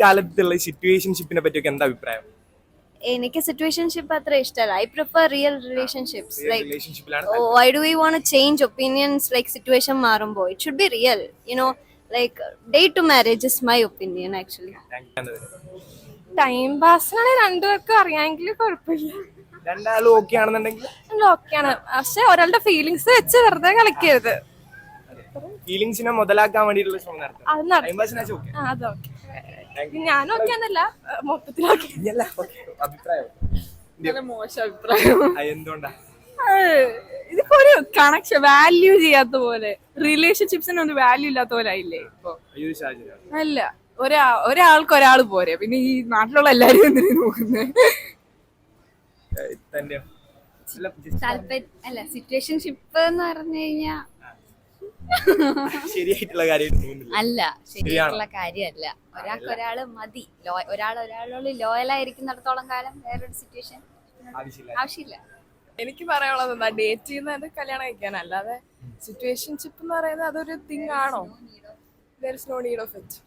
കാലത്തുള്ള സിറ്റുവേഷൻഷിപ്പിനെ പറ്റിയൊക്കെ എന്താ അഭിപ്രായം? എനിക്ക് സിറ്റുവേഷൻഷിപ്പ് അത്ര ഇഷ്ടമല്ല I prefer real relationships like why do we won't change opinions like situation മാറുമ്പോൾ it should be real you know like day to marriage is my opinion actually time പാസിനാണെങ്കിൽ രണ്ടുപേർക്കും അറിയാമെങ്കിൽ കുഴപ്പമില്ല. രണ്ടാളും ഓക്കെ ആണെന്നുണ്ടെങ്കിൽ? ഓക്കെയാണ് പക്ഷെ ഒരാളുടെ ഫീലിങ്സ് വെച്ച് വെറുതെ കളിക്കരുത്. ഫീലിങ്സിനെ മുതലാക്കാൻ വേണ്ടിയിട്ടുള്ള ശ്രമം നടത്തും. അത് നട- ടൈം പാസിനാ ഓക്കെ ഞാനും ഓക്കെ എന്നല്ല മൊത്തത്തിലൊക്കെ. അഭിപ്രായം. മോശം അഭിപ്രായം. എന്തുകൊണ്ടാ? ഇതിപ്പോ ഒരു കണക്ഷൻ വാല്യൂ ചെയ്യാത്ത പോലെ. റിലേഷൻഷിപ്സിന് ഒരു വാല്യൂ ഇല്ലാത്ത പോലെ ആയില്ലേ? ഇപ്പൊ അല്ല ഒരാ ഒരാൾക്ക് ഒരാൾ പോരെ. പിന്നെ ഈ നാട്ടിലുള്ള എല്ലാരും എന്തിനു നോക്കുന്നത് അല്ല സിറ്റുവേഷൻഷിപ്പ് എന്ന് പറഞ്ഞു കഴിഞ്ഞാൽ ശരിയായിട്ടുള്ള കാര്യം അല്ല ശരിയായിട്ടുള്ള കാര്യമല്ല. ഒരാൾക്ക് ഒരാൾ മതി. ഒരാൾ ഒരാളോട് ലോയൽ ആയിരിക്കുന്നിടത്തോളം കാലം വേറൊരു സിറ്റുവേഷൻ ആവശ്യമില്ല. ആവശ്യമില്ല. എനിക്ക് പറയാനുള്ളത് എന്താ ഡേറ്റ് ചെയ്യുന്നത് കല്യാണം കഴിക്കാൻ അല്ലാതെ സിറ്റുവേഷൻഷിപ്പ് എന്ന് പറയുന്നത് അതൊരു തിങ് ആണോ? There is no need of it